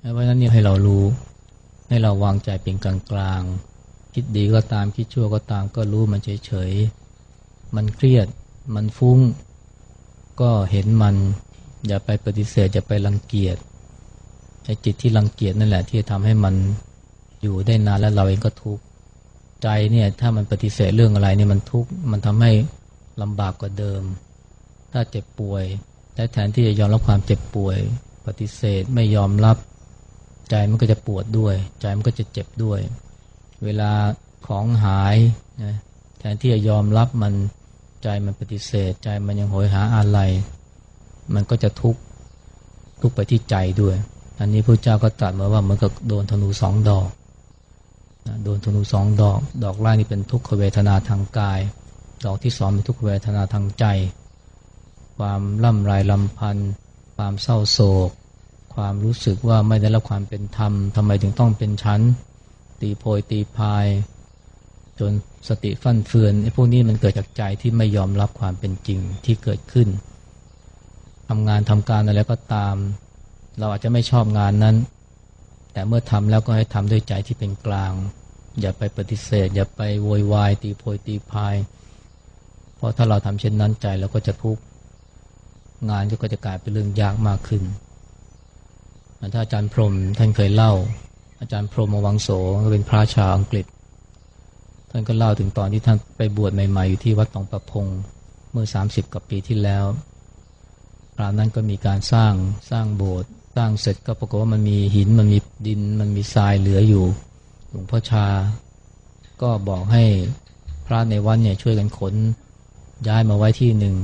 เพราะฉะนั้นนี่ให้เรารู้ ให้เราวางใจเป็นกลางกลางคิดดีก็ตามคิดชั่วก็ตามก็รู้มันเฉยเฉยมันเครียด มันฟุ้ง ก็เห็นมัน อย่าไปปฏิเสธอย่าไปรังเกียจไอ้จิตที่รังเกียจนั่นแหละ ที่ทำให้มันอยู่ได้นานแล้วเราเองก็ทุกข์ใจเนี่ยถ้ามันปฏิเสธเรื่องอะไรเนี่ยมันทุกข์มันทำให้ลำบากกว่าเดิม ถ้าเจ็บป่วยแต่แทนที่จะยอมรับความเจ็บป่วย ปฏิเสธไม่ยอมรับ ใจมันก็จะปวดด้วย ใจมันก็จะเจ็บด้วย เวลาของหายนะแทนที่จะยอมรับมันใจมันปฏิเสธ ใจมันยังโหยหาอะไร มันก็จะทุกข์ทุกข์ไปที่ใจด้วย อันนี้พระเจ้าก็ตรัสมาว่าเหมือนกับโดนธนูสองดอกนะโดนธนูสองดอก ดอกแรกนี่เป็นทุกขเวทนาทางกาย ดอกที่สองเป็นทุกขเวทนาทางใจ ความล่ำไรลำพันธ์ความเศร้าโศก ความรู้สึกว่าไม่ได้รับความเป็นธรรมทำไมถึงต้องเป็นชั้น ตีโพยตีพาย จนสติฟั่นเฟือนไอ้พวกนี้มันเกิดจากใจที่ไม่ยอมรับความเป็นจริงที่เกิดขึ้นทำงานทำการอะไรก็ตาม เราอาจจะไม่ชอบงานนั้น แต่เมื่อทำแล้วก็ให้ทำด้วยใจที่เป็นกลาง อย่าไปปฏิเสธ อย่าไปโวยวายตีโพยตีพายเพราะถ้าเราทำเช่นนั้นใจเราก็จะทุกข์งานก็จะกลายเป็นเรื่องยากมากขึ้น ถ้าอาจารย์พรมท่านเคยเล่า อาจารย์พรมวังโสก็เป็นพระชาวอังกฤษ ท่านก็เล่าถึงตอนที่ท่านไปบวชใหม่ๆอยู่ที่วัดตองประพงเมื่อ 30 กว่าปีที่แล้วคราวนั้นก็มีการสร้างสร้างโบสถ์สร้างเสร็จก็ปรากฏว่ามันมีหินมันมีดินมันมีทรายเหลืออยู่หลวงพ่อชา ก็บอกให้พระในวัดเนี่ยช่วยกันขนย้ายมาไว้ที่หนึ่ง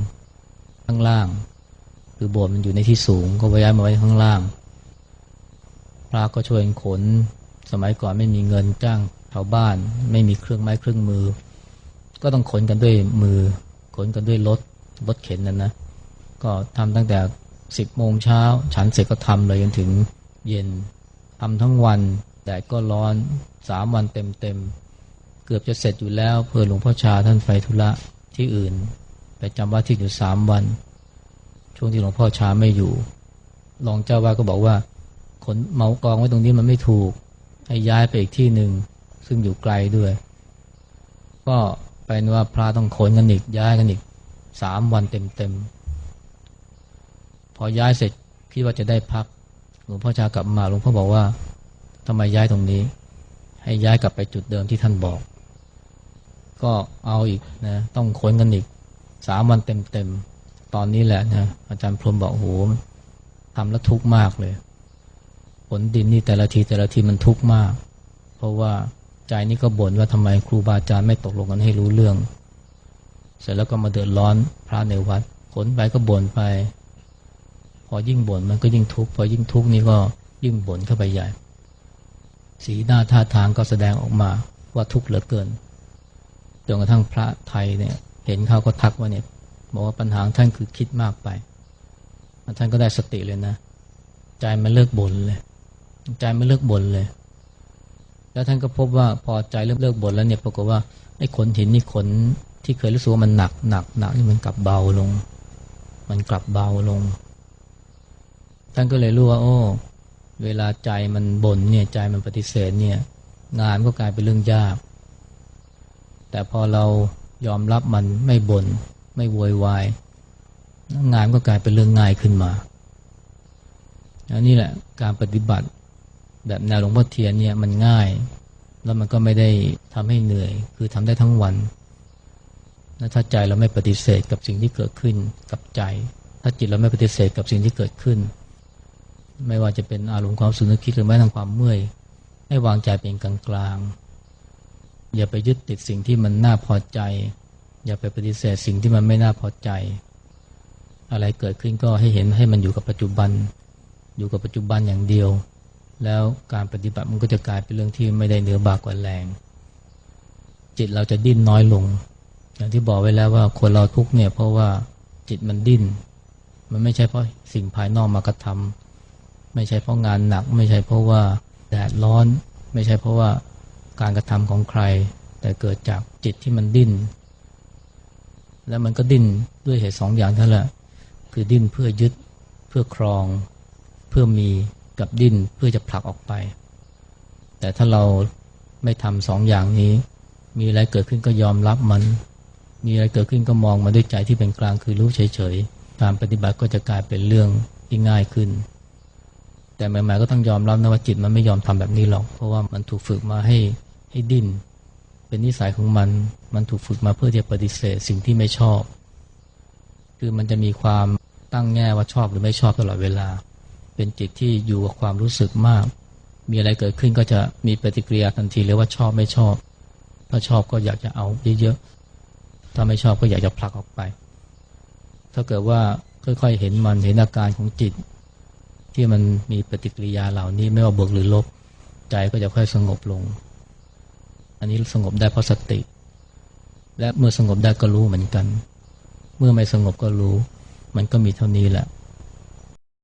ข้างล่าง คือโบสถ์มันอยู่ในที่สูงก็ย้ายมาไว้ข้างล่าง ระก็ช่วยขน สมัยก่อนไม่มีเงินจ้างชาวบ้าน ไม่มีเครื่องไม้เครื่องมือ ก็ต้องขนกันด้วยมือ ขนกันด้วยรถรถเข็นนั่นนะ ก็ทำตั้งแต่สิบโมงเช้าฉันเสร็จก็ทำเลยจนถึงเย็นทำทั้งวันแดดก็ร้อนสามวันเต็มเต็มเกือบจะเสร็จอยู่แล้วเพื่อหลวงพ่อชาท่านไฟธุระที่อื่น ไปจำว่าที่อยู่สามวัน ช่วงที่หลวงพ่อชาไม่อยู่รองเจ้าว่าก็บอกว่า ขนเมากองไว้ตรงนี้มันไม่ถูก ให้ย้ายไปอีกที่หนึ่งซึ่งอยู่ไกลด้วย ก็ไปนว่าพระต้องขนกันอีกย้ายกันอีกสามวันเต็มเต็มพอย้ายเสร็จคิดว่าจะได้พักหลวงพ่อชากลับมาหลวงพ่อบอกว่าทำไมย้ายตรงนี้ ให้ย้ายกลับไปจุดเดิมที่ท่านบอก ก็เอาอีกนะต้องค้นกันอีกสามวันเต็มๆตอนนี้แหละนะอาจารย์พรมบอกโหทำแล้วทุกข์มากเลย ผลดินนี่แต่ละทีแต่ละทีมันทุกข์มาก เพราะว่าใจนี่ก็บ่นว่าทำไมครูบาอาจารย์ไม่ตกลงกันให้รู้เรื่อง เสร็จแล้วก็มาเดือดร้อนพระในวัดขนไปก็บ่นไป พอยิ่งบ่นมันก็ยิ่งทุกข์พอยิ่งทุกข์นี่ก็ยิ่งบ่นเข้าไปใหญ่ สีหน้าท่าทางก็แสดงออกมาว่าทุกข์เหลือเกินจนกระทั่งพระไทยเนี่ยเห็นเขาก็ทักว่าเนี่ยบอกว่าปัญหาท่านคือคิดมากไปท่านก็ได้สติเลยนะ ใจมันเลิกบ่นเลย ใจไมันเลิกบ่นเลย แล้วท่านก็พบว่าพอใจเริ่มเลิกบ่นแล้วเนี่ยปรากฏว่าไอ้ขนหินนี่ขนที่เคยรู้สึกว่ามันหนักหนักหนักนี่มันกลับเบาลง มันกลับเบาลง ท่านก็เลยรู้ว่า โอ้ เวลาใจมันบ่นเนี่ยใจมันปฏิเสธเนี่ย งานก็กลายเป็นเรื่องยาก แต่พอเรายอมรับมันไม่บน่นไม่โวยวายงานก็กลายเป็นเรื่องง่ายขึ้นมาอันนี้แหละการปฏิบัติ แบบแนวหลวงพ่อเทียนเนี่ยมันง่าย แล้วมันก็ไม่ได้ทำให้เหนื่อย คือทำได้ทั้งวันถ้าใจเราไม่ปฏิเสธกับสิ่งที่เกิดขึ้นกับใจ ถ้าจิตเราไม่ปฏิเสธกับสิ่งที่เกิดขึ้น ไม่ว่าจะเป็นอารมณ์ความสุนึกคิดหรือแม้ทั้งความเมื่อย ให้วางใจเป็นกลางกลางอย่าไปยึดติดสิ่งที่มันน่าพอใจ อย่าไปปฏิเสธสิ่งที่มันไม่น่าพอใจ อะไรเกิดขึ้นก็ให้เห็นให้มันอยู่กับปัจจุบัน อยู่กับปัจจุบันอย่างเดียว แล้วการปฏิบัติมันก็จะกลายเป็นเรื่องที่ไม่ได้เนื้อบากกว่าแรง จิตเราจะดิ้นน้อยลง อย่างที่บอกไว้แล้วว่าคนเราทุกเนี่ยเพราะว่าจิตมันดิ้น มันไม่ใช่เพราะสิ่งภายนอกมากระทำไม่ใช่เพราะงานหนัก ไม่ใช่เพราะว่าแดดร้อน ไม่ใช่เพราะว่าการกระทำของใคร แต่เกิดจากจิตที่มันดิ้น แล้วมันก็ดิ้นด้วยเหตุสองอย่างเท่านั้นแหละคือดิ้นเพื่อยึดเพื่อครอง เพื่อมี กับดิ้นเพื่อจะผลักออกไป แต่ถ้าเราไม่ทำสองอย่างนี้ มีอะไรเกิดขึ้นก็ยอมรับมัน มีอะไรเกิดขึ้นก็มองมาด้วยใจที่เป็นกลางคือรู้เฉยๆการปฏิบัติก็จะกลายเป็นเรื่องที่ง่ายขึ้น แต่ใหม่ๆก็ต้องยอมรับนะว่าจิตมันไม่ยอมทำแบบนี้หรอก เพราะว่ามันถูกฝึกมาให้ให้ดิ้น เป็นนิสัยของมัน มันถูกฝึกมาเพื่อจะปฏิเสธสิ่งที่ไม่ชอบ คือมันจะมีความตั้งแง่ว่าชอบหรือไม่ชอบตลอดเวลา เป็นจิตที่อยู่กับความรู้สึกมาก มีอะไรเกิดขึ้นก็จะมีปฏิกิริยาทันทีเลยว่าชอบไม่ชอบ ถ้าชอบก็อยากจะเอาเยอะๆถ้าไม่ชอบก็อยากจะผลักออกไป ถ้าเกิดว่าค่อยๆเห็นมันเห็นอาการของจิต ที่มันมีปฏิกิริยาเหล่านี้ไม่ว่าบวกหรือลบใจก็จะค่อยสงบลง อันนี้สงบได้เพราะสติ และเมื่อสงบได้ก็รู้เหมือนกัน เมื่อไม่สงบก็รู้ มันก็มีเท่านี้แหละ